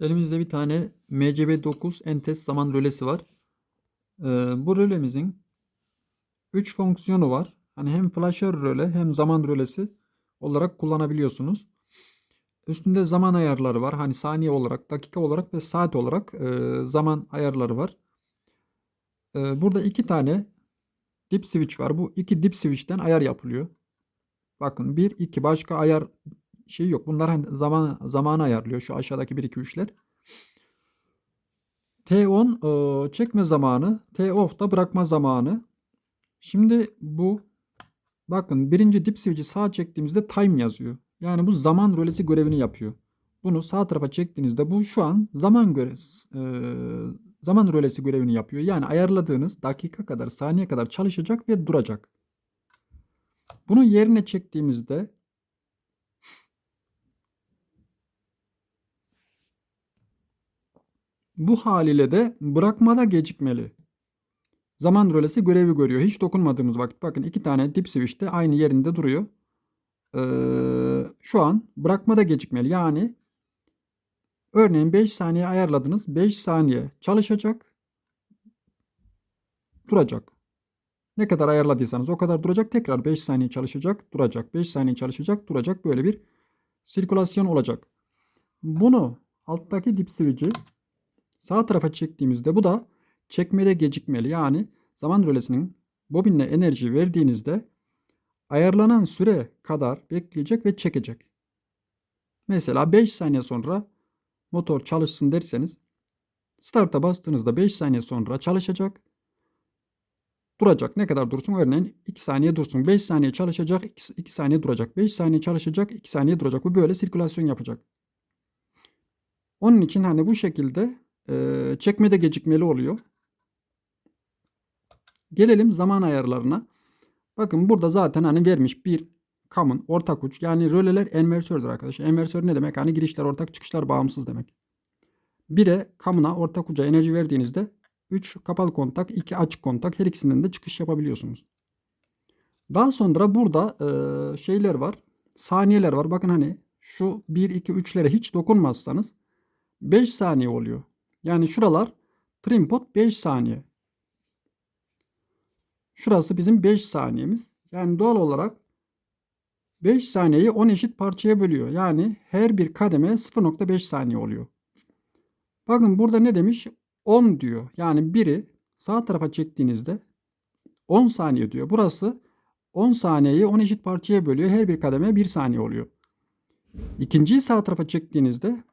Elimizde bir tane MCB9 entes zaman rölesi var. Ee, bu rölemizin 3 fonksiyonu var. Hani hem flasher röle hem zaman rölesi olarak kullanabiliyorsunuz. Üstünde zaman ayarları var. Hani saniye olarak, dakika olarak ve saat olarak e, zaman ayarları var. E, burada iki tane dip switch var. Bu iki dip switch'ten ayar yapılıyor. Bakın 1 2 başka ayar şey yok. Bunlar hani zaman zamanı ayarlıyor şu aşağıdaki 1 2 3'ler. T10 e, çekme zamanı, T-off da bırakma zamanı. Şimdi bu bakın birinci dip switch'i sağa çektiğimizde time yazıyor. Yani bu zaman rölesi görevini yapıyor. Bunu sağ tarafa çektiğinizde bu şu an zaman göre e, zaman rölesi görevini yapıyor. Yani ayarladığınız dakika kadar, saniye kadar çalışacak ve duracak. Bunu yerine çektiğimizde bu haliyle de bırakmada gecikmeli. Zaman rölesi görevi görüyor. Hiç dokunmadığımız vakit. Bakın iki tane dip switch de aynı yerinde duruyor. Ee, şu an bırakmada gecikmeli. Yani örneğin 5 saniye ayarladınız. 5 saniye çalışacak. Duracak. Ne kadar ayarladıysanız o kadar duracak. Tekrar 5 saniye çalışacak, duracak. 5 saniye çalışacak, duracak. Böyle bir sirkülasyon olacak. Bunu alttaki dip switch'i sağ tarafa çektiğimizde bu da çekmede gecikmeli. Yani zaman rölesinin bobinle enerji verdiğinizde ayarlanan süre kadar bekleyecek ve çekecek. Mesela 5 saniye sonra motor çalışsın derseniz start'a bastığınızda 5 saniye sonra çalışacak. Duracak. Ne kadar dursun? Örneğin 2 saniye dursun. 5 saniye çalışacak. 2, 2 saniye duracak. 5 saniye çalışacak. 2 saniye duracak. Bu böyle sirkülasyon yapacak. Onun için hani bu şekilde e, çekmede gecikmeli oluyor. Gelelim zaman ayarlarına. Bakın burada zaten hani vermiş bir common ortak uç. Yani röleler enversördür arkadaşlar. Enversör ne demek? Hani girişler ortak çıkışlar bağımsız demek. Bire common'a ortak uca enerji verdiğinizde 3 kapalı kontak, 2 açık kontak her ikisinden de çıkış yapabiliyorsunuz. Daha sonra burada e, şeyler var. Saniyeler var. Bakın hani şu 1, 2, 3'lere hiç dokunmazsanız 5 saniye oluyor. Yani şuralar trim pot 5 saniye. Şurası bizim 5 saniyemiz. Yani doğal olarak 5 saniyeyi 10 eşit parçaya bölüyor. Yani her bir kademe 0.5 saniye oluyor. Bakın burada ne demiş? 10 diyor. Yani biri sağ tarafa çektiğinizde 10 saniye diyor. Burası 10 saniyeyi 10 eşit parçaya bölüyor. Her bir kademe 1 saniye oluyor. İkinciyi sağ tarafa çektiğinizde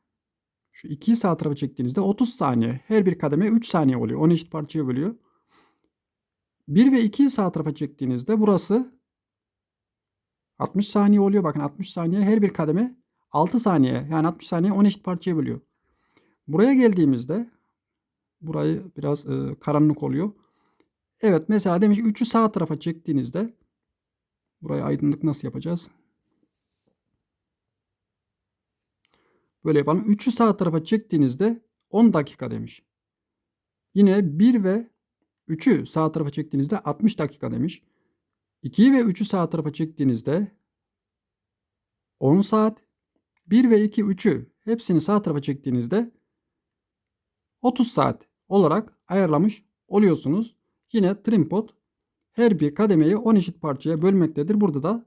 şu 2'yi sağ tarafa çektiğinizde 30 saniye. Her bir kademe 3 saniye oluyor. 10 eşit parçaya bölüyor. 1 ve 2'yi sağ tarafa çektiğinizde burası 60 saniye oluyor. Bakın 60 saniye her bir kademe 6 saniye. Yani 60 saniye 10 eşit parçaya bölüyor. Buraya geldiğimizde burayı biraz e, karanlık oluyor. Evet mesela demiş 3'ü sağ tarafa çektiğinizde burayı aydınlık nasıl yapacağız? Böyle yapalım. 3'ü sağ tarafa çektiğinizde 10 dakika demiş. Yine 1 ve 3'ü sağ tarafa çektiğinizde 60 dakika demiş. 2'yi ve 3'ü sağ tarafa çektiğinizde 10 saat. 1 ve 2, 3'ü hepsini sağ tarafa çektiğinizde 30 saat olarak ayarlamış oluyorsunuz. Yine trim pot her bir kademeyi 10 eşit parçaya bölmektedir. Burada da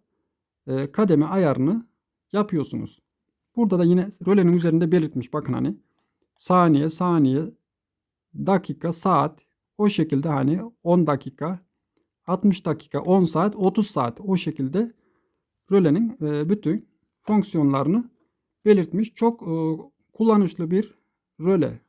e, kademe ayarını yapıyorsunuz. Burada da yine rölenin üzerinde belirtmiş. Bakın hani saniye, saniye, dakika, saat o şekilde hani 10 dakika, 60 dakika, 10 saat, 30 saat o şekilde rölenin e, bütün fonksiyonlarını belirtmiş. Çok e, kullanışlı bir röle